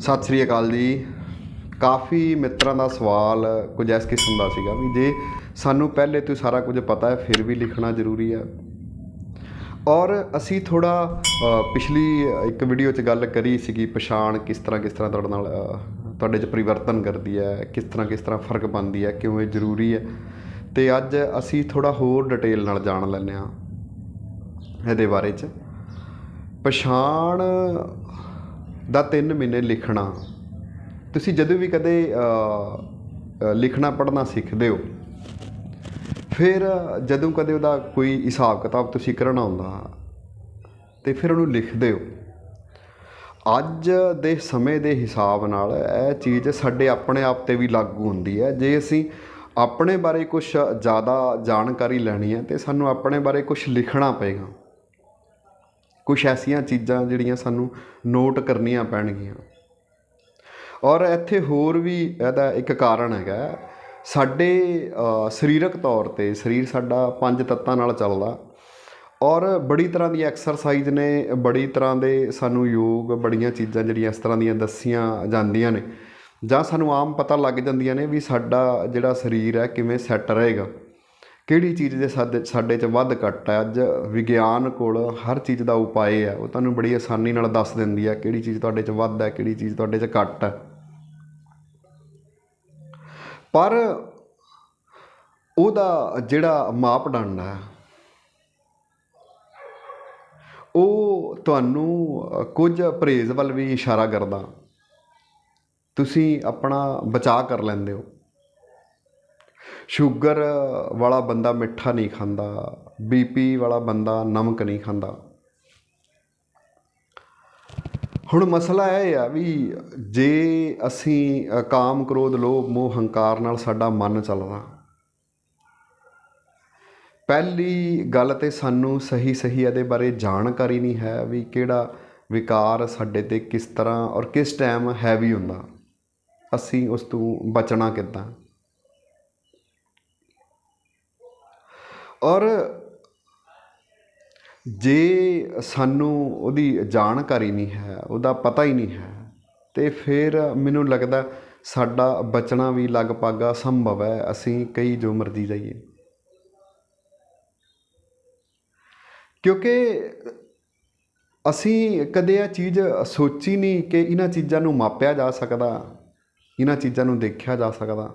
ਸਤਿ ਸ੍ਰੀ ਅਕਾਲ ਜੀ। ਕਾਫੀ ਮਿੱਤਰਾਂ ਦਾ ਸਵਾਲ ਕੁਝ ਇਸ ਕਿਸਮ ਦਾ ਸੀਗਾ ਵੀ ਜੇ ਸਾਨੂੰ ਪਹਿਲੇ ਤੋਂ ਸਾਰਾ ਕੁਝ ਪਤਾ ਹੈ, ਫਿਰ ਵੀ ਲਿਖਣਾ ਜ਼ਰੂਰੀ ਹੈ। ਔਰ ਅਸੀਂ ਥੋੜਾ ਪਿਛਲੀ ਇੱਕ ਵੀਡੀਓ 'ਚ ਗੱਲ ਕਰੀ ਸੀਗੀ ਪਛਾਣ ਕਿਸ ਤਰ੍ਹਾਂ ਕਿਸ ਤਰ੍ਹਾਂ ਤੁਹਾਡੇ ਨਾਲ ਤੁਹਾਡੇ 'ਚ ਪਰਿਵਰਤਨ ਕਰਦੀ ਹੈ, ਕਿਸ ਤਰ੍ਹਾਂ ਕਿਸ ਤਰ੍ਹਾਂ ਫ਼ਰਕ ਪਾਉਂਦੀ ਹੈ, ਕਿਉਂ ਇਹ ਜ਼ਰੂਰੀ ਹੈ। ਤੇ ਅੱਜ ਅਸੀਂ ਥੋੜਾ ਹੋਰ ਡਿਟੇਲ ਨਾਲ ਜਾਣ ਲੈਂਦੇ ਹਾਂ ਇਹਦੇ ਬਾਰੇ 'ਚ। ਪਛਾਣ ਦਾ 3 ਮਹੀਨੇ ਲਿਖਣਾ। ਤੁਸੀਂ ਜਦੋਂ ਵੀ ਕਦੇ ਲਿਖਣਾ, ਪੜ੍ਹਨਾ ਸਿੱਖਦੇ ਹੋ, ਫਿਰ ਜਦੋਂ ਕਦੇ ਉਹਦਾ ਕੋਈ ਹਿਸਾਬ ਕਿਤਾਬ ਤੁਸੀਂ ਕਰਨਾ ਹੁੰਦਾ, ਤੇ ਫਿਰ ਉਹਨੂੰ ਲਿਖਦੇ ਹੋ। ਅੱਜ ਦੇ ਸਮੇਂ ਦੇ ਹਿਸਾਬ ਨਾਲ ਇਹ ਚੀਜ਼ ਸਾਡੇ ਆਪਣੇ ਆਪ ਤੇ ਵੀ ਲਾਗੂ ਹੁੰਦੀ ਹੈ। ਜੇ ਅਸੀਂ ਆਪਣੇ ਬਾਰੇ ਕੁਝ ਜ਼ਿਆਦਾ ਜਾਣਕਾਰੀ ਲੈਣੀ ਹੈ, ਤੇ ਸਾਨੂੰ ਆਪਣੇ ਬਾਰੇ ਕੁਝ ਲਿਖਣਾ ਪਏਗਾ। ਕੁਝ ਐਸੀਆਂ ਚੀਜ਼ਾਂ ਜਿਹੜੀਆਂ ਸਾਨੂੰ ਨੋਟ ਕਰਨੀਆਂ ਪੈਣਗੀਆਂ। ਔਰ ਇੱਥੇ ਹੋਰ ਵੀ ਇਹਦਾ ਇੱਕ ਕਾਰਨ ਹੈਗਾ। ਸਾਡੇ ਸਰੀਰਕ ਤੌਰ ਤੇ ਸਰੀਰ ਸਾਡਾ ਪੰਜ ਤੱਤਾਂ ਨਾਲ ਚੱਲਦਾ। ਔਰ ਬੜੀ ਤਰ੍ਹਾਂ ਦੀ ਐਕਸਰਸਾਈਜ਼ ਨੇ, ਬੜੀ ਤਰ੍ਹਾਂ ਦੇ ਸਾਨੂੰ ਯੋਗ ਬੜੀਆਂ ਚੀਜ਼ਾਂ ਜਿਹੜੀਆਂ ਇਸ ਤਰ੍ਹਾਂ ਦੀਆਂ ਦੱਸੀਆਂ ਜਾਂਦੀਆਂ ਨੇ। ਜਾਂ ਸਾਨੂੰ ਆਮ ਪਤਾ ਲੱਗ ਜਾਂਦੀਆਂ ਨੇ ਵੀ ਸਾਡਾ ਜਿਹੜਾ ਸਰੀਰ ਹੈ ਕਿਵੇਂ ਸੈੱਟ ਰਹੇਗਾ। ਕਿਹੜੀ ਚੀਜ਼ ਦੇ ਸਾਡੇ ਸਾਡੇ 'ਚ ਵੱਧ ਘੱਟ ਹੈ ਅੱਜ ਵਿਗਿਆਨ ਕੋਲ ਹਰ ਚੀਜ਼ ਦਾ ਉਪਾਅ ਹੈ ਉਹ ਤੁਹਾਨੂੰ ਬੜੀ ਆਸਾਨੀ ਨਾਲ ਦੱਸ ਦਿੰਦੀ ਹੈ ਕਿਹੜੀ ਚੀਜ਼ ਤੁਹਾਡੇ 'ਚ ਵੱਧ ਹੈ ਕਿਹੜੀ ਚੀਜ਼ ਤੁਹਾਡੇ 'ਚ ਘੱਟ ਹੈ ਪਰ ਉਹਦਾ ਜਿਹੜਾ ਮਾਪਦੰਡ ਹੈ ਉਹ ਤੁਹਾਨੂੰ ਕੁਝ ਪਰਹੇਜ਼ ਵੱਲ ਵੀ ਇਸ਼ਾਰਾ ਕਰਦਾ। ਤੁਸੀਂ ਆਪਣਾ ਬਚਾਅ ਕਰ ਲੈਂਦੇ ਹੋ। ਸ਼ੂਗਰ ਵਾਲਾ ਬੰਦਾ ਮਿੱਠਾ ਨਹੀਂ ਖਾਂਦਾ ਬੀਪੀ ਵਾਲਾ ਬੰਦਾ ਨਮਕ ਨਹੀਂ ਖਾਂਦਾ। ਹੁਣ ਮਸਲਾ ਇਹ ਆ ਵੀ ਜੇ ਅਸੀਂ ਕਾਮ ਕ੍ਰੋਧ, ਲੋਭ, ਮੋਹ, ਹੰਕਾਰ ਨਾਲ ਸਾਡਾ ਮਨ ਚੱਲਦਾ। ਪਹਿਲੀ ਗੱਲ ਤੇ ਸਾਨੂੰ ਸਹੀ ਸਹੀ ਇਹਦੇ ਬਾਰੇ ਜਾਣਕਾਰੀ ਨਹੀਂ ਹੈ ਵੀ ਕਿਹੜਾ ਵਿਕਾਰ ਸਾਡੇ ਤੇ ਕਿਸ ਤਰ੍ਹਾਂ ਔਰ ਕਿਸ ਟਾਈਮ ਹੈਵੀ ਹੁੰਦਾ। ਅਸੀਂ ਉਸ ਤੋਂ ਬਚਣਾ ਕਿੱਦਾਂ? ਔਰ ਜੇ ਸਾਨੂੰ ਉਹਦੀ ਜਾਣਕਾਰੀ ਨਹੀਂ ਹੈ, ਉਹਦਾ ਪਤਾ ਹੀ ਨਹੀਂ ਹੈ, ਤਾਂ ਫਿਰ ਮੈਨੂੰ ਲੱਗਦਾ ਸਾਡਾ ਬਚਣਾ ਵੀ ਲਗਭਗ ਅਸੰਭਵ ਹੈ, ਅਸੀਂ ਕਈ ਜੋ ਮਰਜ਼ੀ ਜਾਈਏ। ਕਿਉਂਕਿ ਅਸੀਂ ਕਦੇ ਇਹ ਚੀਜ਼ ਸੋਚੀ ਨਹੀਂ ਕਿ ਇਹਨਾਂ ਚੀਜ਼ਾਂ ਨੂੰ ਮਾਪਿਆ ਜਾ ਸਕਦਾ, ਇਹਨਾਂ ਚੀਜ਼ਾਂ ਨੂੰ ਦੇਖਿਆ ਜਾ ਸਕਦਾ।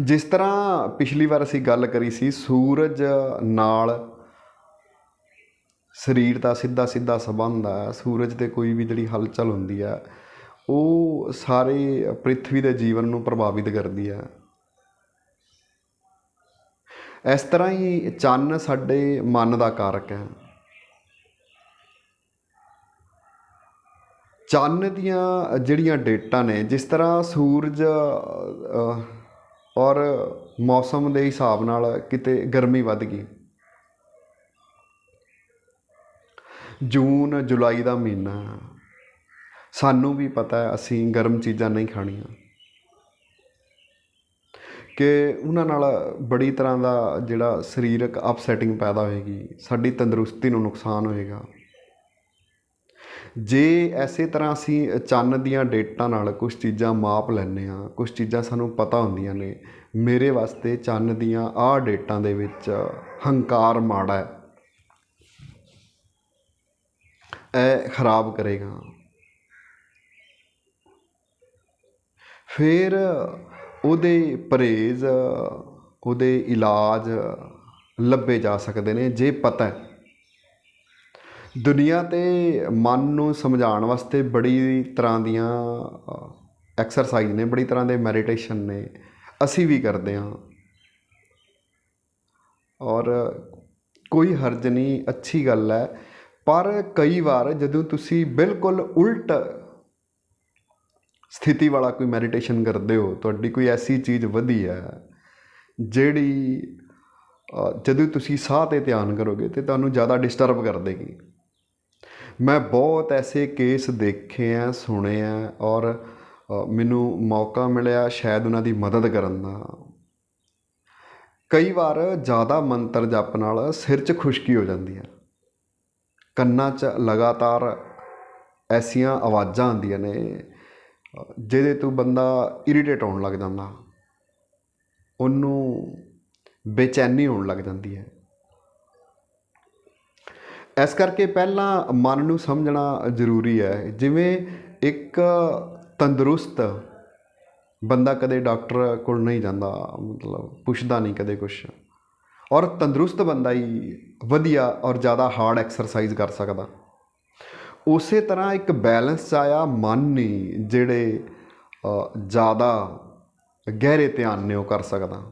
ਜਿਸ ਤਰ੍ਹਾਂ ਪਿਛਲੀ ਵਾਰ ਅਸੀਂ ਗੱਲ ਕਰੀ ਸੀ, ਸੂਰਜ ਨਾਲ ਸਰੀਰ ਦਾ ਸਿੱਧਾ ਸਿੱਧਾ ਸੰਬੰਧ ਹੈ ਸੂਰਜ ਤੇ ਕੋਈ ਵੀ ਜਿਹੜੀ ਹਲਚਲ ਹੁੰਦੀ ਹੈ ਉਹ ਸਾਰੇ ਪ੍ਰithvi ਦੇ ਜੀਵਨ ਨੂੰ ਪ੍ਰਭਾਵਿਤ ਕਰਦੀ ਹੈ ਇਸ ਤਰ੍ਹਾਂ ਹੀ ਚੰਨ ਸਾਡੇ ਮਨ ਦਾ ਕਾਰਕ ਹੈ। ਚੰਨ ਦੀਆਂ ਜਿਹੜੀਆਂ ਡੇਟਾਂ ਨੇ, ਜਿਸ ਤਰ੍ਹਾਂ ਸੂਰਜ ਔਰ ਮੌਸਮ ਦੇ ਹਿਸਾਬ ਨਾਲ ਕਿਤੇ ਗਰਮੀ ਵੱਧ ਗਈ। ਜੂਨ, ਜੁਲਾਈ ਦਾ ਮਹੀਨਾ। ਸਾਨੂੰ ਵੀ ਪਤਾ ਹੈ, ਅਸੀਂ ਗਰਮ ਚੀਜ਼ਾਂ ਨਹੀਂ ਖਾਣੀਆਂ। ਕਿ ਉਹਨਾਂ ਨਾਲ ਬੜੀ ਤਰ੍ਹਾਂ ਦਾ ਜਿਹੜਾ ਸਰੀਰਕ ਅਪਸੈਟਿੰਗ ਪੈਦਾ ਹੋਏਗੀ, ਸਾਡੀ ਤੰਦਰੁਸਤੀ ਨੂੰ ਨੁਕਸਾਨ ਹੋਏਗਾ। ਜੇ ਇਸੇ ਤਰ੍ਹਾਂ ਅਸੀਂ ਚੰਨ ਦੀਆਂ ਡੇਟਾਂ ਨਾਲ ਕੁਝ ਚੀਜ਼ਾਂ ਮਾਪ ਲੈਂਦੇ ਹਾਂ ਕੁਝ ਚੀਜ਼ਾਂ ਸਾਨੂੰ ਪਤਾ ਹੁੰਦੀਆਂ ਨੇ, ਮੇਰੇ ਵਾਸਤੇ ਚੰਨ ਦੀਆਂ ਆਹ ਡੇਟਾਂ ਦੇ ਵਿੱਚ ਹੰਕਾਰ ਮਾੜਾ ਹੈ। ਇਹ ਖਰਾਬ ਕਰੇਗਾ। ਫਿਰ ਉਹਦੇ ਪਰਹੇਜ਼, ਉਹਦੇ ਇਲਾਜ ਲੱਭੇ ਜਾ ਸਕਦੇ ਨੇ, ਜੇ ਪਤਾ ਹੈ। ਦੁਨੀਆ ਤੇ ਮਨ ਨੂੰ ਸਮਝਾਉਣ ਵਾਸਤੇ ਬੜੀ ਤਰ੍ਹਾਂ ਦੀਆਂ ਐਕਸਰਸਾਈਜ਼ ਨੇ, ਬੜੀ ਤਰ੍ਹਾਂ ਦੇ ਮੈਡੀਟੇਸ਼ਨ ਨੇ। ਅਸੀਂ ਵੀ ਕਰਦੇ ਹਾਂ। ਔਰ ਕੋਈ ਹਰਜ ਨਹੀਂ, ਅੱਛੀ ਗੱਲ ਹੈ। ਪਰ ਕਈ ਵਾਰ ਜਦੋਂ ਤੁਸੀਂ ਬਿਲਕੁਲ ਉਲਟ ਸਥਿਤੀ ਵਾਲਾ ਕੋਈ ਮੈਡੀਟੇਸ਼ਨ ਕਰਦੇ ਹੋ, ਤੁਹਾਡੀ ਕੋਈ ਐਸੀ ਚੀਜ਼ ਵਧੀ ਹੈ, ਜਿਹੜੀ ਜਦੋਂ ਤੁਸੀਂ ਸਾਹ ਤੇ ਧਿਆਨ ਕਰੋਗੇ ਤੇ ਤੁਹਾਨੂੰ ਜ਼ਿਆਦਾ ਡਿਸਟਰਬ ਕਰ ਦੇਗੀ ਮੈਂ ਬਹੁਤ ਐਸੇ ਕੇਸ ਦੇਖੇ ਆ, ਸੁਣੇ ਆ ਔਰ ਮੈਨੂੰ ਮੌਕਾ ਮਿਲਿਆ ਸ਼ਾਇਦ ਉਹਨਾਂ ਦੀ ਮਦਦ ਕਰਨ ਦਾ। ਕਈ ਵਾਰ ਜ਼ਿਆਦਾ ਮੰਤਰ ਜਪ ਨਾਲ ਸਿਰ 'ਚ ਖੁਸ਼ਕੀ ਹੋ ਜਾਂਦੀ ਹੈ। ਕੰਨਾਂ 'ਚ ਲਗਾਤਾਰ ਐਸੀਆਂ ਆਵਾਜ਼ਾਂ ਆਉਂਦੀਆਂ ਨੇ ਜਿਹਦੇ ਤੋਂ ਬੰਦਾ ਇਰੀਟੇਟ ਹੋਣ ਲੱਗ ਜਾਂਦਾ। ਉਹਨੂੰ ਬੇਚੈਨੀ ਹੋਣ ਲੱਗ ਜਾਂਦੀ ਹੈ। ਇਸ ਕਰਕੇ ਪਹਿਲਾਂ ਮਨ ਨੂੰ ਸਮਝਣਾ ਜ਼ਰੂਰੀ ਹੈ। ਜਿਵੇਂ ਇੱਕ ਤੰਦਰੁਸਤ ਬੰਦਾ ਕਦੇ ਡਾਕਟਰ ਕੋਲ ਨਹੀਂ ਜਾਂਦਾ, ਮਤਲਬ ਪੁੱਛਦਾ ਨਹੀਂ ਕਦੇ ਕੁਛ। ਔਰ ਤੰਦਰੁਸਤ ਬੰਦਾ ਹੀ ਵਧੀਆ ਔਰ ਜ਼ਿਆਦਾ ਹਾਰਡ ਐਕਸਰਸਾਈਜ਼ ਕਰ ਸਕਦਾ। ਉਸੇ ਤਰ੍ਹਾਂ ਇੱਕ ਬੈਲੈਂਸ ਆਇਆ ਮਨ ਨਹੀਂ ਜਿਹੜੇ ਜ਼ਿਆਦਾ ਗਹਿਰੇ ਧਿਆਨ ਨੇ ਉਹ ਕਰ ਸਕਦਾ।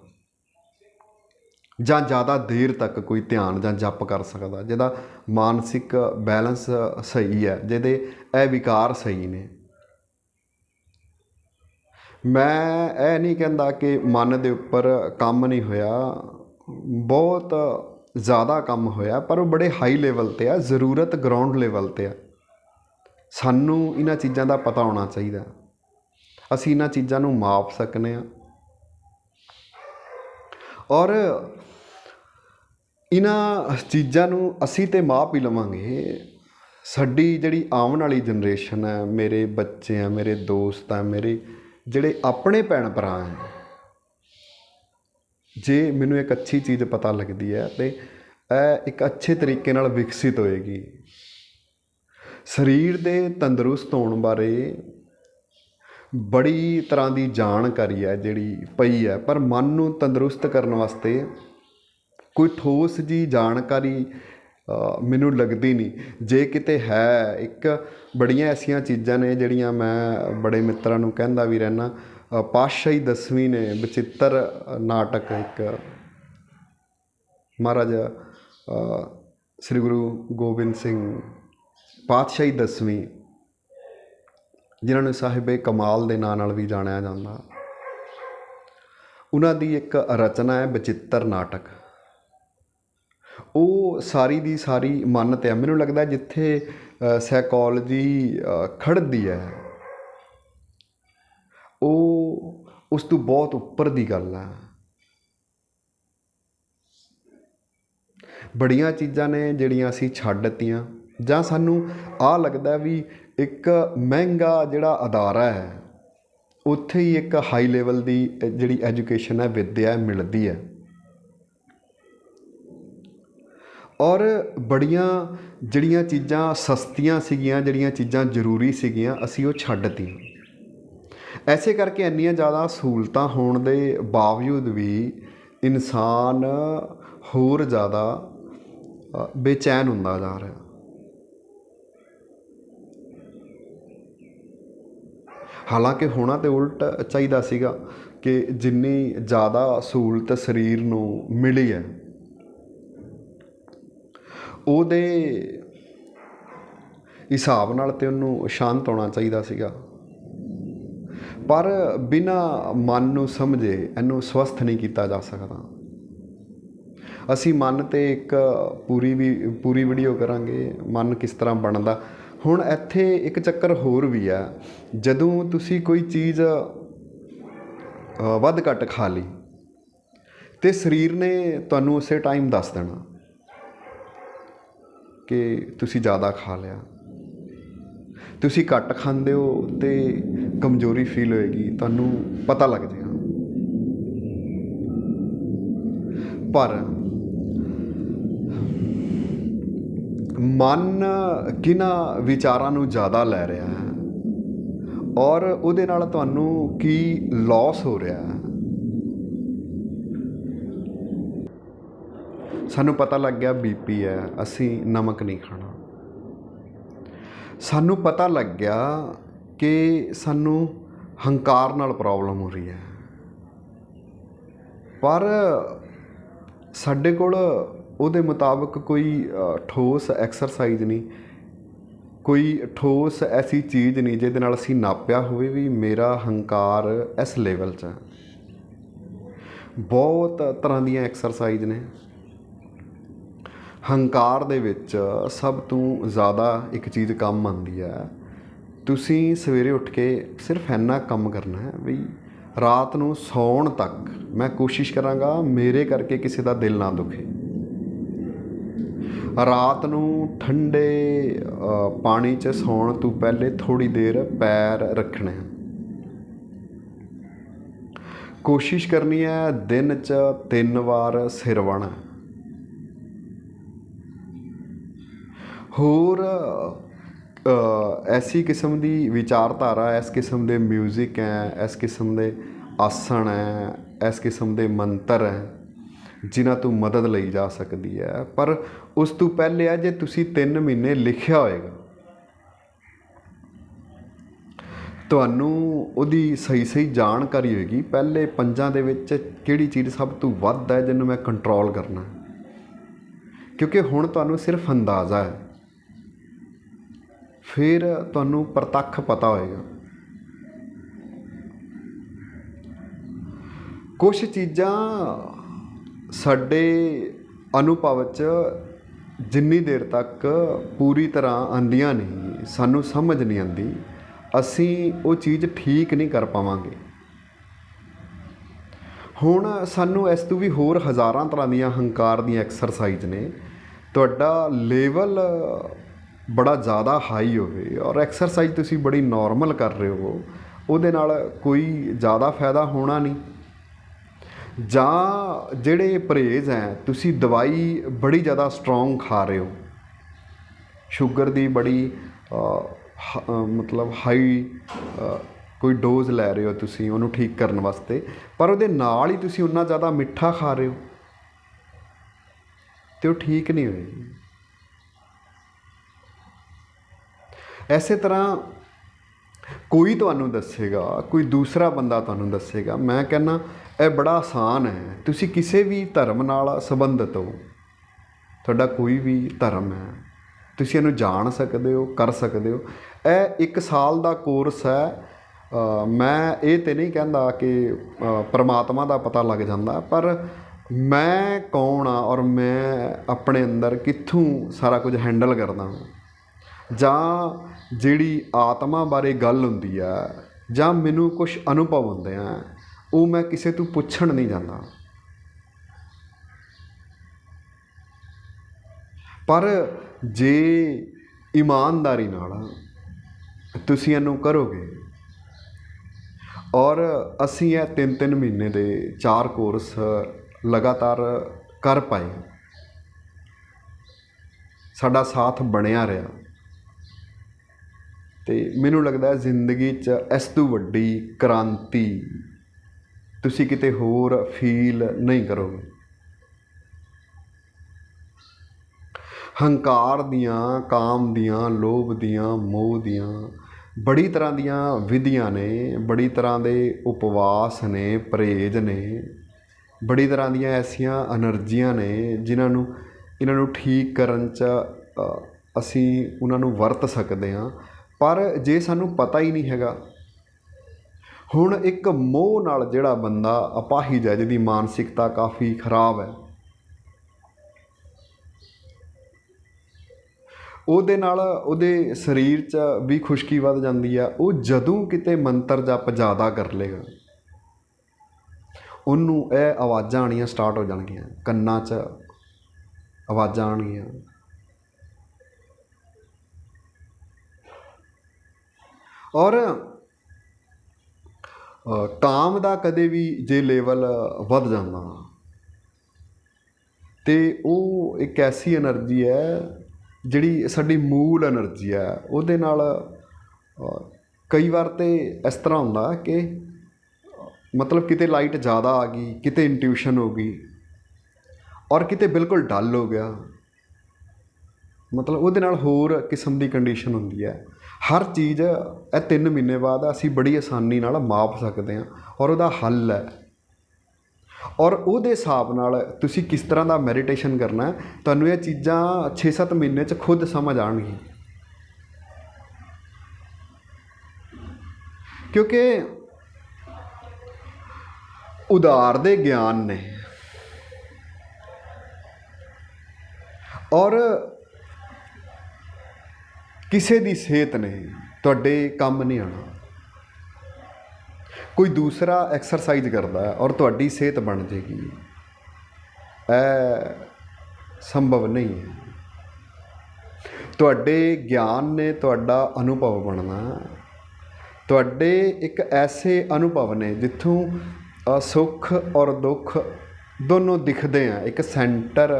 ਜਾਂ ਜ਼ਿਆਦਾ ਦੇਰ ਤੱਕ ਕੋਈ ਧਿਆਨ ਜਾਂ ਜਪ ਕਰ ਸਕਦਾ, ਜਿਹਦਾ ਮਾਨਸਿਕ ਬੈਲੈਂਸ ਸਹੀ ਹੈ, ਜਿਹਦੇ ਇਹ ਵਿਕਾਰ ਸਹੀ ਨੇ। ਮੈਂ ਇਹ ਨਹੀਂ ਕਹਿੰਦਾ ਕਿ ਮਨ ਦੇ ਉੱਪਰ ਕੰਮ ਨਹੀਂ ਹੋਇਆ, ਬਹੁਤ ਜ਼ਿਆਦਾ ਕੰਮ ਹੋਇਆ, ਪਰ ਉਹ ਬੜੇ ਹਾਈ ਲੈਵਲ ਤੇ ਆ, ਜ਼ਰੂਰਤ ਗਰਾਊਂਡ ਲੈਵਲ ਤੇ ਆ। ਸਾਨੂੰ ਇਹਨਾਂ ਚੀਜ਼ਾਂ ਦਾ ਪਤਾ ਹੋਣਾ ਚਾਹੀਦਾ। ਅਸੀਂ ਇਹਨਾਂ ਚੀਜ਼ਾਂ ਨੂੰ ਮਾਪ ਸਕਨੇ ਆ। ਔਰ ਇਹਨਾਂ ਚੀਜ਼ਾਂ ਨੂੰ ਅਸੀਂ ਤਾਂ ਮਾਪ ਹੀ ਲਵਾਂਗੇ। ਸਾਡੀ ਜਿਹੜੀ ਆਉਣ ਵਾਲੀ ਜਨਰੇਸ਼ਨ ਹੈ, ਮੇਰੇ ਬੱਚੇ ਆ ਮੇਰੇ ਦੋਸਤ ਆ ਮੇਰੇ ਜਿਹੜੇ ਆਪਣੇ ਭੈਣ ਭਰਾ ਹੈ, ਜੇ ਮੈਨੂੰ ਇੱਕ ਅੱਛੀ ਚੀਜ਼ ਪਤਾ ਲੱਗਦੀ ਹੈ ਤੇ ਇਹ ਇੱਕ ਅੱਛੇ ਤਰੀਕੇ ਨਾਲ ਵਿਕਸਿਤ ਹੋਏਗੀ। ਸਰੀਰ ਦੇ ਤੰਦਰੁਸਤ ਹੋਣ ਬਾਰੇ ਬੜੀ ਤਰ੍ਹਾਂ ਦੀ ਜਾਣਕਾਰੀ ਹੈ ਜਿਹੜੀ ਪਈ ਹੈ, ਪਰ ਮਨ ਨੂੰ ਤੰਦਰੁਸਤ ਕਰਨ ਵਾਸਤੇ ਕੋਈ ਠੋਸ ਜੀ ਜਾਣਕਾਰੀ ਮੈਨੂੰ ਲੱਗਦੀ ਨਹੀਂ। ਜੇ ਕਿਤੇ ਹੈ, ਇੱਕ ਬੜੀਆਂ ਐਸੀਆਂ ਚੀਜ਼ਾਂ ਨੇ ਜਿਹੜੀਆਂ ਮੈਂ ਬੜੇ ਮਿੱਤਰਾਂ ਨੂੰ ਕਹਿੰਦਾ ਵੀ ਰਹਿਣਾ ਪਾਤਸ਼ਾਹੀ ਦਸਵੀਂ ਨੇ ਬਚਿੱਤਰ ਨਾਟਕ ਇੱਕ। ਮਹਾਰਾਜ ਸ੍ਰੀ ਗੁਰੂ ਗੋਬਿੰਦ ਸਿੰਘ ਪਾਤਸ਼ਾਹੀ ਦਸਵੀਂ, ਜਿਨ੍ਹਾਂ ਨੂੰ ਸਾਹਿਬੇ ਕਮਾਲ ਦੇ ਨਾਂ ਨਾਲ ਵੀ ਜਾਣਿਆ ਜਾਂਦਾ। ਉਹਨਾਂ ਦੀ ਇੱਕ ਰਚਨਾ ਹੈ ਬਚਿੱਤਰ ਨਾਟਕ। ਉਹ ਸਾਰੀ ਦੀ ਸਾਰੀ ਮਨ ਹੈ ਮੈਨੂੰ ਲੱਗਦਾ ਜਿੱਥੇ ਸਾਈਕੋਲੋਜੀ ਖੜਦੀ ਹੈ, ਉਹ ਉਸ ਤੋਂ ਬਹੁਤ ਉੱਪਰ ਦੀ ਗੱਲ ਹੈ ਬੜੀਆਂ ਚੀਜ਼ਾਂ ਨੇ ਜਿਹੜੀਆਂ ਅਸੀਂ ਛੱਡ ਦਿੱਤੀਆਂ। ਜਾਂ ਸਾਨੂੰ ਆ ਲੱਗਦਾ ਵੀ ਇੱਕ ਮਹਿੰਗਾ ਜਿਹੜਾ ਅਦਾਰਾ ਹੈ, ਉੱਥੇ ਹੀ ਇੱਕ ਹਾਈ ਲੈਵਲ ਦੀ ਜਿਹੜੀ ਐਜੂਕੇਸ਼ਨ ਹੈ, ਵਿੱਦਿਆ ਮਿਲਦੀ ਹੈ। ਔਰ ਬੜੀਆਂ ਜਿਹੜੀਆਂ ਚੀਜ਼ਾਂ ਸਸਤੀਆਂ ਸੀਗੀਆਂ, ਜਿਹੜੀਆਂ ਚੀਜ਼ਾਂ ਜ਼ਰੂਰੀ ਸੀਗੀਆਂ, ਅਸੀਂ ਉਹ ਛੱਡ ਦਿੱਤੀਆਂ ਐਸੇ ਕਰਕੇ ਇੰਨੀਆਂ ਜ਼ਿਆਦਾ ਸਹੂਲਤਾਂ ਹੋਣ ਦੇ ਬਾਵਜੂਦ ਵੀ ਇਨਸਾਨ ਹੋਰ ਜ਼ਿਆਦਾ ਬੇਚੈਨ ਹੁੰਦਾ ਜਾ ਰਿਹਾ। ਹਾਲਾਂਕਿ ਹੋਣਾ ਤੇ ਉਲਟ ਚਾਹੀਦਾ ਸੀਗਾ ਕਿ ਜਿੰਨੀ ਜ਼ਿਆਦਾ ਸਹੂਲਤ ਸਰੀਰ ਨੂੰ ਮਿਲੀ ਹੈ ਉਹਦੇ ਹਿਸਾਬ ਨਾਲ ਤੇ ਉਹਨੂੰ ਸ਼ਾਂਤ ਹੋਣਾ ਚਾਹੀਦਾ ਸੀਗਾ। ਪਰ ਬਿਨਾ ਮਨ ਨੂੰ ਸਮਝੇ ਇਹਨੂੰ ਸਵਸਥ ਨਹੀਂ ਕੀਤਾ ਜਾ ਸਕਦਾ। ਅਸੀਂ ਮਨ ਤੇ ਇੱਕ ਪੂਰੀ ਵੀ, ਪੂਰੀ ਵੀਡੀਓ ਕਰਾਂਗੇ, ਮਨ ਕਿਸ ਤਰ੍ਹਾਂ ਬਣਦਾ। ਹੁਣ ਇੱਥੇ ਇੱਕ ਚੱਕਰ ਹੋਰ ਵੀ ਆ ਜਦੋਂ ਤੁਸੀਂ ਕੋਈ ਚੀਜ਼ ਵੱਧ ਘੱਟ ਖਾ ਲਈ, ਤੇ ਸਰੀਰ ਨੇ ਤੁਹਾਨੂੰ ਉਸੇ ਟਾਈਮ ਦੱਸ ਦੇਣਾ। ਕਿ ਤੁਸੀਂ ਜ਼ਿਆਦਾ ਖਾ ਲਿਆ। ਤੁਸੀਂ ਘੱਟ ਖਾਂਦੇ ਹੋ ਤੇ ਕਮਜ਼ੋਰੀ ਫੀਲ ਹੋਏਗੀ, ਤੁਹਾਨੂੰ ਪਤਾ ਲੱਗ ਜਾਏਗਾ। ਪਰ ਮਨ ਕਿਹਨਾਂ ਵਿਚਾਰਾਂ ਨੂੰ ਜ਼ਿਆਦਾ ਲੈ ਰਿਹਾ ਹੈ ਔਰ ਉਹਦੇ ਨਾਲ ਤੁਹਾਨੂੰ ਕੀ ਲਾਸ ਹੋ ਰਿਹਾ ਹੈ? ਸਾਨੂੰ ਪਤਾ ਲੱਗ ਗਿਆ ਬੀਪੀ ਹੈ, ਅਸੀਂ ਨਮਕ ਨਹੀਂ ਖਾਣਾ। ਸਾਨੂੰ ਪਤਾ ਲੱਗ ਗਿਆ ਕਿ ਸਾਨੂੰ ਹੰਕਾਰ ਨਾਲ ਪ੍ਰੋਬਲਮ ਹੋ ਰਹੀ ਹੈ। ਪਰ ਸਾਡੇ ਕੋਲ ਉਹਦੇ ਮੁਤਾਬਕ ਕੋਈ ਠੋਸ ਐਕਸਰਸਾਈਜ਼ ਨਹੀਂ, ਕੋਈ ਠੋਸ ਐਸੀ ਚੀਜ਼ ਨਹੀਂ ਜਿਹਦੇ ਨਾਲ ਅਸੀਂ ਨਾਪਿਆ ਹੋਵੇ ਵੀ ਮੇਰਾ ਹੰਕਾਰ ਇਸ ਲੈਵਲ 'ਚ ਹੈ। ਬਹੁਤ ਤਰ੍ਹਾਂ ਦੀਆਂ ਐਕਸਰਸਾਈਜ਼ ਨੇ। ਹੰਕਾਰ ਦੇ ਵਿੱਚ ਸਭ ਤੋਂ ਜ਼ਿਆਦਾ ਇੱਕ ਚੀਜ਼ ਕੰਮ ਆਉਂਦੀ ਹੈ। ਤੁਸੀਂ ਸਵੇਰੇ ਉੱਠ ਕੇ ਸਿਰਫ ਇੰਨਾ ਕੰਮ ਕਰਨਾ ਹੈ ਵੀ ਰਾਤ ਨੂੰ ਸੌਣ ਤੱਕ ਮੈਂ ਕੋਸ਼ਿਸ਼ ਕਰਾਂਗਾ ਮੇਰੇ ਕਰਕੇ ਕਿਸੇ ਦਾ ਦਿਲ ਨਾ ਦੁਖੇ। ਰਾਤ ਨੂੰ ਠੰਡੇ ਪਾਣੀ 'ਚ ਸੌਣ ਤੋਂ ਪਹਿਲੇ ਥੋੜੀ ਦੇਰ ਪੈਰ ਰੱਖਣੇ ਕੋਸ਼ਿਸ਼ ਕਰਨੀ ਹੈ ਦਿਨ 'ਚ ਤਿੰਨ ਵਾਰ ਸਿਰ ਵਾਹੁਣਾ। ਹੋਰ ਐਸੀ ਕਿਸਮ ਦੀ ਵਿਚਾਰਧਾਰਾ ਇਸ ਕਿਸਮ ਦੇ ਮਿਊਜ਼ਿਕ ਹੈ ਇਸ ਕਿਸਮ ਦੇ ਆਸਣ ਹੈ ਇਸ ਕਿਸਮ ਦੇ ਮੰਤਰ ਹੈ, ਜਿਨ੍ਹਾਂ ਤੋਂ ਮਦਦ ਲਈ ਜਾ ਸਕਦੀ ਹੈ। ਪਰ ਉਸ ਤੋਂ ਪਹਿਲੇ ਆ, ਜੇ ਤੁਸੀਂ 3 ਮਹੀਨੇ ਲਿਖਿਆ ਹੋਏਗਾ, ਤੁਹਾਨੂੰ ਉਹਦੀ ਸਹੀ ਸਹੀ ਜਾਣਕਾਰੀ ਹੋਏਗੀ। ਪਹਿਲੇ ਪੰਜਾਂ ਦੇ ਵਿੱਚ ਕਿਹੜੀ ਚੀਜ਼ ਸਭ ਤੋਂ ਵੱਧ ਹੈ, ਜਿਹਨੂੰ ਮੈਂ ਕੰਟਰੋਲ ਕਰਨਾ ਕਿਉਂਕਿ ਹੁਣ ਤੁਹਾਨੂੰ ਸਿਰਫ ਅੰਦਾਜ਼ਾ ਹੈ। ਫਿਰ ਤੁਹਾਨੂੰ ਪ੍ਰਤੱਖ ਪਤਾ ਹੋਏਗਾ। ਕੁਝ ਚੀਜ਼ਾਂ ਸਾਡੇ ਅਨੁਭਵ 'ਚ ਜਿੰਨੀ ਦੇਰ ਤੱਕ ਪੂਰੀ ਤਰ੍ਹਾਂ ਆਉਂਦੀਆਂ ਨਹੀਂ, ਸਾਨੂੰ ਸਮਝ ਨਹੀਂ ਆਉਂਦੀ, ਅਸੀਂ ਉਹ ਚੀਜ਼ ਠੀਕ ਨਹੀਂ ਕਰ ਪਾਵਾਂਗੇ। ਹੁਣ ਸਾਨੂੰ ਇਸ ਤੋਂ ਵੀ ਹੋਰ ਹਜ਼ਾਰਾਂ ਤਰ੍ਹਾਂ ਦੀਆਂ ਹੰਕਾਰ ਦੀਆਂ ਐਕਸਰਸਾਈਜ਼ ਨੇ। ਤੁਹਾਡਾ ਲੈਵਲ ਬੜਾ ਜ਼ਿਆਦਾ ਹਾਈ ਹੋਵੇ ਔਰ ਐਕਸਰਸਾਈਜ਼ ਤੁਸੀਂ ਬੜੀ ਨਾਰਮਲ ਕਰ ਰਹੇ ਹੋ, ਉਹਦੇ ਨਾਲ ਕੋਈ ਜ਼ਿਆਦਾ ਫਾਇਦਾ ਹੋਣਾ ਨਹੀਂ। ਜਾਂ ਜਿਹੜੇ ਪਰਹੇਜ਼ ਹੈ, ਤੁਸੀਂ ਦਵਾਈ ਬੜੀ ਜ਼ਿਆਦਾ ਸਟਰੋਂਗ ਖਾ ਰਹੇ ਹੋ। ਸ਼ੂਗਰ ਦੀ ਬੜੀ ਮਤਲਬ ਹਾਈ ਕੋਈ ਡੋਜ਼ ਲੈ ਰਹੇ ਹੋ ਤੁਸੀਂ ਉਹਨੂੰ ਠੀਕ ਕਰਨ ਵਾਸਤੇ, ਪਰ ਉਹਦੇ ਨਾਲ ਹੀ ਤੁਸੀਂ ਉਨਾ ਜ਼ਿਆਦਾ ਮਿੱਠਾ ਖਾ ਰਹੇ ਹੋ। ਤੇ ਉਹ ਠੀਕ ਨਹੀਂ ਹੋਏਗੀ। ਐਸੇ ਤਰ੍ਹਾਂ ਕੋਈ ਤੁਹਾਨੂੰ ਦੱਸੇਗਾ ਕੋਈ ਦੂਸਰਾ ਬੰਦਾ ਤੁਹਾਨੂੰ ਦੱਸੇਗਾ ਮੈਂ ਕਹਿੰਨਾ ਇਹ ਬੜਾ ਆਸਾਨ ਹੈ ਤੁਸੀਂ ਕਿਸੇ ਵੀ ਧਰਮ ਨਾਲ ਸੰਬੰਧਿਤ ਹੋ। ਤੁਹਾਡਾ ਕੋਈ ਵੀ ਧਰਮ ਹੈ ਤੁਸੀਂ ਇਹਨੂੰ ਜਾਣ ਸਕਦੇ ਹੋ ਕਰ ਸਕਦੇ ਹੋ। ਇਹ ਇੱਕ ਸਾਲ ਦਾ ਕੋਰਸ ਹੈ। ਮੈਂ ਇਹ ਤੇ ਨਹੀਂ ਕਹਿੰਦਾ ਕਿ ਅ, ਪ੍ਰਮਾਤਮਾ ਦਾ ਪਤਾ ਲੱਗ ਜਾਂਦਾ ਪਰ ਮੈਂ ਕੌਣ ਆ ਔਰ ਮੈਂ ਆਪਣੇ ਅੰਦਰ ਕਿੱਥੋਂ ਸਾਰਾ ਕੁਝ ਹੈਂਡਲ ਕਰਦਾ ਹਾਂ? ਜਾਂ ਜਿਹੜੀ ਆਤਮਾ ਬਾਰੇ ਗੱਲ ਹੁੰਦੀ ਆ, ਜਾਂ ਮੈਨੂੰ ਕੁਛ ਅਨੁਭਵ ਹੁੰਦੇ ਆ, ਉਹ ਮੈਂ ਕਿਸੇ ਤੋਂ ਪੁੱਛਣ ਨਹੀਂ ਜਾਂਦਾ। ਪਰ ਜੇ ਇਮਾਨਦਾਰੀ ਨਾਲ ਤੁਸੀਂ ਇਹਨੂੰ ਕਰੋਗੇ, ਔਰ ਅਸੀਂ ਇਹ ਤਿੰਨ ਤਿੰਨ ਮਹੀਨੇ ਦੇ ਚਾਰ ਕੋਰਸ ਲਗਾਤਾਰ ਕਰ ਪਾਏ, ਸਾਡਾ ਸਾਥ ਬਣਿਆ ਰਿਹਾ ਅਤੇ ਮੈਨੂੰ ਲੱਗਦਾ ਜ਼ਿੰਦਗੀ 'ਚ ਇਸ ਤੋਂ ਵੱਡੀ ਕ੍ਰਾਂਤੀ ਤੁਸੀਂ ਕਿਤੇ ਹੋਰ ਫੀਲ ਨਹੀਂ ਕਰੋਗੇ। ਹੰਕਾਰ ਦੀਆਂ, ਕਾਮ ਦੀਆਂ, ਲੋਭ ਦੀਆਂ, ਮੋਹ ਦੀਆਂ ਬੜੀ ਤਰ੍ਹਾਂ ਦੀਆਂ ਵਿਧੀਆਂ ਨੇ, ਬੜੀ ਤਰ੍ਹਾਂ ਦੇ ਉਪਵਾਸ ਨੇ, ਪ੍ਰੇਜ ਨੇ, ਬੜੀ ਤਰ੍ਹਾਂ ਦੀਆਂ ਐਸੀਆਂ એનર્ਜੀਆਂ ਨੇ ਜਿਨ੍ਹਾਂ ਨੂੰ ਇਹਨਾਂ ਨੂੰ ਠੀਕ ਕਰਨ 'ਚ ਅਸੀਂ ਉਹਨਾਂ ਨੂੰ ਵਰਤ ਸਕਦੇ ਹਾਂ। ਪਰ ਜੇ ਸਾਨੂੰ ਪਤਾ ਹੀ ਨਹੀਂ ਹੈਗਾ, ਹੁਣ ਇੱਕ ਮੋਹ ਨਾਲ ਜਿਹੜਾ ਬੰਦਾ ਅਪਾਹਿਜ ਹੈ ਜਿਹਦੀ ਮਾਨਸਿਕਤਾ ਕਾਫੀ ਖਰਾਬ ਹੈ, ਉਹਦੇ ਨਾਲ ਉਹਦੇ ਸਰੀਰ 'ਚ ਵੀ ਖੁਸ਼ਕੀ ਵੱਧ ਜਾਂਦੀ ਆ, ਉਹ ਜਦੋਂ ਕਿਤੇ ਮੰਤਰ ਜਪ ਜ਼ਿਆਦਾ ਕਰ ਲੇਗਾ, ਉਹਨੂੰ ਇਹ ਆਵਾਜ਼ਾਂ ਆਣੀਆਂ ਸਟਾਰਟ ਹੋ ਜਾਣਗੀਆਂ, ਕੰਨਾਂ 'ਚ ਆਵਾਜ਼ਾਂ ਆਣਗੀਆਂ ਔਰ ਕਾਮ ਦਾ ਕਦੇ ਵੀ ਜੇ ਲੇਵਲ ਵੱਧ ਜਾਂਦਾ ਤੇ ਉਹ ਇੱਕ ਐਸੀ એનર્ਜੀ ਹੈ ਜਿਹੜੀ ਸਾਡੀ ਮੂਲ એનર્ਜੀ ਹੈ। ਉਹਦੇ ਨਾਲ ਕਈ ਵਾਰ ਤੇ ਇਸ ਤਰ੍ਹਾਂ ਹੁੰਦਾ ਕਿ ਮਤਲਬ ਕਿਤੇ ਲਾਈਟ ਜ਼ਿਆਦਾ ਆ ਗਈ, ਕਿਤੇ ਇੰਟਿਊਸ਼ਨ ਹੋ ਗਈ, ਔਰ ਕਿਤੇ ਬਿਲਕੁਲ ਡਲ ਹੋ ਗਿਆ। ਮਤਲਬ ਉਹਦੇ ਨਾਲ ਹੋਰ ਕਿਸਮ ਦੀ ਕੰਡੀਸ਼ਨ ਹੁੰਦੀ ਹੈ। ਹਰ ਚੀਜ਼ ਇਹ ਤਿੰਨ ਮਹੀਨੇ ਬਾਅਦ ਅਸੀਂ ਬੜੀ ਆਸਾਨੀ ਨਾਲ ਮਾਪ ਸਕਦੇ ਹਾਂ ਔਰ ਉਹਦਾ ਹੱਲ ਹੈ। ਔਰ ਉਹਦੇ ਹਿਸਾਬ ਨਾਲ ਤੁਸੀਂ ਕਿਸ ਤਰ੍ਹਾਂ ਦਾ ਮੈਡੀਟੇਸ਼ਨ ਕਰਨਾ ਤੁਹਾਨੂੰ ਇਹ ਚੀਜ਼ਾਂ 6-7 ਮਹੀਨੇ 'ਚ ਖੁਦ ਸਮਝ ਆਉਣਗੀਆਂ। ਕਿਉਂਕਿ ਉਦਾਰ ਦੇ ਗਿਆਨ ਨੇ। ਔਰ ਕਿਸੇ ਦੀ ਸਿਹਤ ਨੇ ਤੁਹਾਡੇ ਕੰਮ ਨਹੀਂ ਆਉਣਾ। ਕੋਈ ਦੂਸਰਾ ਐਕਸਰਸਾਈਜ਼ ਕਰਦਾ ਔਰ ਤੁਹਾਡੀ ਸਿਹਤ ਬਣ ਜੇਗੀ। ਇਹ ਸੰਭਵ ਨਹੀਂ ਹੈ। ਤੁਹਾਡੇ ਗਿਆਨ ਨੇ ਤੁਹਾਡਾ ਅਨੁਭਵ ਬਣਨਾ ਤੁਹਾਡੇ ਇੱਕ ਐਸੇ ਅਨੁਭਵ ਨੇ ਜਿੱਥੋਂ ਸੁੱਖ ਔਰ ਦੁੱਖ ਦੋਨੋਂ ਦਿਖਦੇ ਆ। ਇੱਕ ਸੈਂਟਰ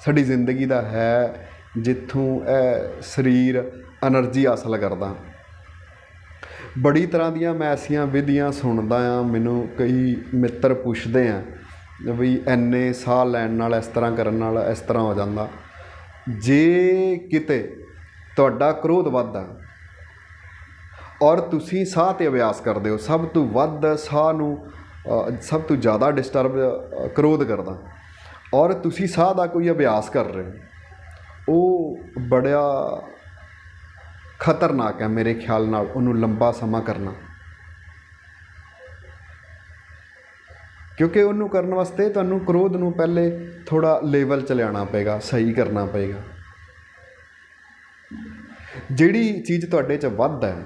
ਸਾਡੀ ਜ਼ਿੰਦਗੀ ਦਾ ਹੈ ਜਿੱਥੋਂ ਇਹ ਸਰੀਰ ਐਨਰਜੀ ਹਾਸਲ ਕਰਦਾ। ਬੜੀ ਤਰ੍ਹਾਂ ਦੀਆਂ ਮੈਂ ਐਸੀਆਂ ਵਿਧੀਆਂ ਸੁਣਦਾ ਆ ਮੈਨੂੰ ਕਈ ਮਿੱਤਰ ਪੁੱਛਦੇ ਆ ਵੀ ਐਨੇ ਸਾਹ ਲੈਣ ਨਾਲ, ਇਸ ਤਰ੍ਹਾਂ ਕਰਨ ਨਾਲ, ਇਸ ਤਰ੍ਹਾਂ ਹੋ ਜਾਂਦਾ। ਜੇ ਕਿਤੇ ਤੁਹਾਡਾ ਕ੍ਰੋਧ ਵੱਧਦਾ ਔਰ ਤੁਸੀਂ ਸਾਹ ਤੇ ਅਭਿਆਸ ਕਰਦੇ ਹੋ, ਸਭ ਤੋਂ ਵੱਧ ਸਾਹ ਨੂੰ ਸਭ ਤੋਂ ਜ਼ਿਆਦਾ ਡਿਸਟਰਬ ਕ੍ਰੋਧ ਕਰਦਾ ਔਰ ਤੁਸੀਂ ਸਾਹ ਦਾ ਕੋਈ ਅਭਿਆਸ ਕਰ ਰਹੇ ਹੋ ਉਹ ਬੜਾ ਖਤਰਨਾਕ ਹੈ ਮੇਰੇ ਖਿਆਲ ਨਾਲ ਉਹਨੂੰ ਲੰਬਾ ਸਮਾਂ ਕਰਨਾ। ਕਿਉਂਕਿ ਉਹਨੂੰ ਕਰਨ ਵਾਸਤੇ ਤੁਹਾਨੂੰ ਕ੍ਰੋਧ ਨੂੰ ਪਹਿਲੇ ਥੋੜਾ ਲੈਵਲ 'ਚ ਲਿਆਉਣਾ ਪਏਗਾ, ਸਹੀ ਕਰਨਾ ਪਏਗਾ। ਜਿਹੜੀ ਚੀਜ਼ ਤੁਹਾਡੇ 'ਚ ਵੱਧ ਹੈ,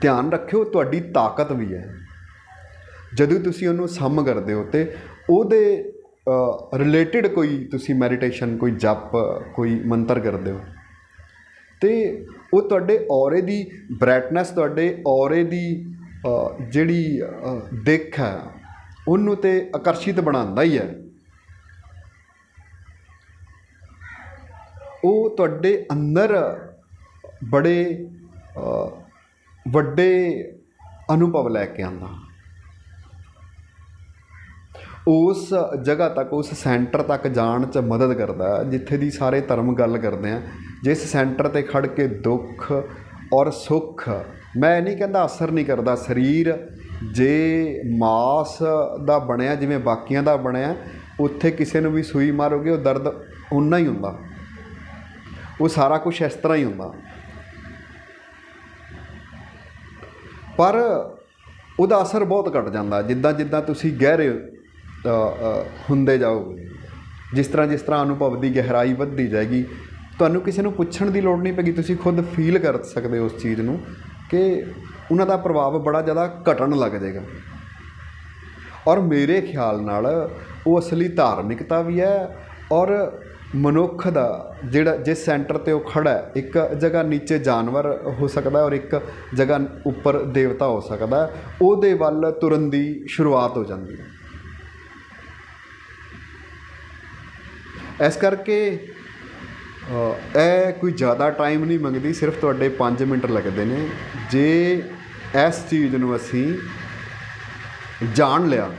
ਧਿਆਨ ਰੱਖਿਓ, ਤੁਹਾਡੀ ਤਾਕਤ ਵੀ ਹੈ। ਜਦੋਂ ਤੁਸੀਂ ਉਹਨੂੰ ਸਮ ਕਰਦੇ ਹੋ ਤੇ ਉਹਦੇ ਰਿਲੇਟਡ ਕੋਈ ਤੁਸੀਂ ਮੈਡੀਟੇਸ਼ਨ ਕੋਈ ਜਪ, ਕੋਈ ਮੰਤਰ ਕਰਦੇ ਹੋ? ਤੇ ਉਹ ਤੁਹਾਡੇ ਔਰੇ ਦੀ ਬ੍ਰਾਈਟਨੈਸ ਤੁਹਾਡੇ ਔਰੇ ਦੀ ਜਿਹੜੀ ਦਿੱਖ ਹੈ, ਉਹਨੂੰ ਤੇ ਆਕਰਸ਼ਿਤ ਬਣਾਉਂਦਾ ਹੀ ਹੈ। ਉਹ ਤੁਹਾਡੇ ਅੰਦਰ ਬੜੇ ਵੱਡੇ ਅਨੁਭਵ ਲੈ ਕੇ ਆਉਂਦਾ। ਉਸ ਜਗ੍ਹਾ ਤੱਕ ਉਸ ਸੈਂਟਰ ਤੱਕ ਜਾਣ 'ਚ ਮਦਦ ਕਰਦਾ ਜਿੱਥੇ ਦੀ ਸਾਰੇ ਧਰਮ ਗੱਲ ਕਰਦੇ ਆ। ਜਿਸ ਸੈਂਟਰ ਤੇ ਖੜ ਕੇ ਦੁੱਖ ਔਰ ਸੁੱਖ ਮੈਂ ਇਹ ਨਹੀਂ ਕਹਿੰਦਾ ਅਸਰ ਨਹੀਂ ਕਰਦਾ ਸਰੀਰ ਜੇ ਮਾਸ ਦਾ ਬਣਿਆ ਜਿਵੇਂ ਬਾਕੀਆਂ ਦਾ ਬਣਿਆ ਉੱਥੇ ਕਿਸੇ ਨੂੰ ਵੀ ਸੂਈ ਮਾਰੋਗੇ ਉਹ ਦਰਦ ਉਨਾ ਹੀ ਹੁੰਦਾ। ਉਹ ਸਾਰਾ ਕੁਝ ਇਸ ਤਰ੍ਹਾਂ ਹੀ ਹੁੰਦਾ। ਪਰ ਉਹਦਾ ਅਸਰ ਬਹੁਤ ਘਟ ਜਾਂਦਾ ਜਿੱਦਾਂ ਜਿੱਦਾਂ ਤੁਸੀਂ ਗਹਿਰੇ ਅ, ਅ, ਹੁੰਦੇ ਜਾਓਗੇ। ਜਿਸ ਤਰ੍ਹਾਂ ਜਿਸ ਤਰ੍ਹਾਂ ਅਨੁਭਵ ਦੀ ਗਹਿਰਾਈ ਵੱਧਦੀ ਜਾਏਗੀ, ਤੁਹਾਨੂੰ ਕਿਸੇ ਨੂੰ ਪੁੱਛਣ ਦੀ ਲੋੜ ਨਹੀਂ ਪੈਗੀ, ਤੁਸੀਂ ਖੁਦ ਫੀਲ ਕਰ ਸਕਦੇ ਹੋ ਉਸ ਚੀਜ਼ ਨੂੰ ਕਿ ਉਹਨਾਂ ਦਾ ਪ੍ਰਭਾਵ ਬੜਾ ਜ਼ਿਆਦਾ ਘਟਣ ਲੱਗ ਜਾਏਗਾ। ਔਰ ਮੇਰੇ ਖਿਆਲ ਨਾਲ ਉਹ ਅਸਲੀ ਧਾਰਮਿਕਤਾ ਵੀ ਹੈ ਔਰ ਮਨੁੱਖ ਦਾ ਜਿਹੜਾ, ਜਿਸ ਸੈਂਟਰ ਤੇ ਉਹ ਖੜਾ ਹੈ, ਇੱਕ ਜਗ੍ਹਾ ਨੀਚੇ ਜਾਨਵਰ ਹੋ ਸਕਦਾ ਔਰ ਇੱਕ ਜਗ੍ਹਾ ਉੱਪਰ ਦੇਵਤਾ ਹੋ ਸਕਦਾ ਉਹਦੇ ਵੱਲ ਤੁਰਨ ਦੀ ਸ਼ੁਰੂਆਤ ਹੋ ਜਾਂਦੀ ਹੈ। ਇਸ ਕਰਕੇ ਇਹ ਕੋਈ ਜ਼ਿਆਦਾ ਟਾਈਮ ਨਹੀਂ ਮੰਗਦੀ, ਸਿਰਫ ਤੁਹਾਡੇ 5 ਮਿੰਟ ਲੱਗਦੇ ਨੇ। ਜੇ ਇਸ ਚੀਜ਼ ਨੂੰ ਅਸੀਂ ਜਾਣ ਲਿਆ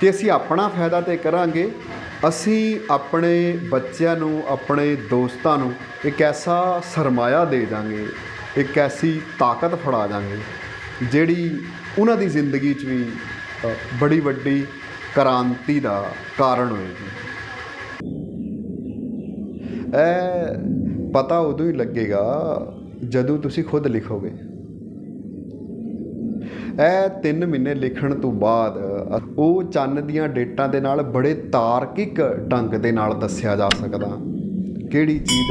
ਤੇ ਅਸੀਂ ਆਪਣਾ ਫਾਇਦਾ ਤੇ ਕਰਾਂਗੇ, ਅਸੀਂ ਆਪਣੇ ਬੱਚਿਆਂ ਨੂੰ, ਆਪਣੇ ਦੋਸਤਾਂ ਨੂੰ ਇੱਕ ਐਸਾ ਸਰਮਾਇਆ ਦੇ ਦਾਂਗੇ, ਇੱਕ ਐਸੀ ਤਾਕਤ ਫੜਾ ਦਾਂਗੇ, ਜਿਹੜੀ ਉਹਨਾਂ ਦੀ ਜ਼ਿੰਦਗੀ 'ਚ ਵੀ ਬੜੀ ਵੱਡੀ ਕ੍ਰਾਂਤੀ ਦਾ ਕਾਰਨ ਹੋਏਗੀ। ਇਹ ਪਤਾ ਉਦੋਂ ਹੀ ਲੱਗੇਗਾ ਜਦੋਂ ਤੁਸੀਂ ਖੁਦ ਲਿਖੋਗੇ। ਇਹ 3 ਮਹੀਨੇ ਲਿਖਣ ਤੋਂ ਬਾਅਦ ਉਹ ਚੰਨ ਦੀਆਂ ਡੇਟਾਂ ਦੇ ਨਾਲ ਬੜੇ ਤਾਰਕਿਕ ਢੰਗ ਦੇ ਨਾਲ ਦੱਸਿਆ ਜਾ ਸਕਦਾ। ਕਿਹੜੀ ਚੀਜ਼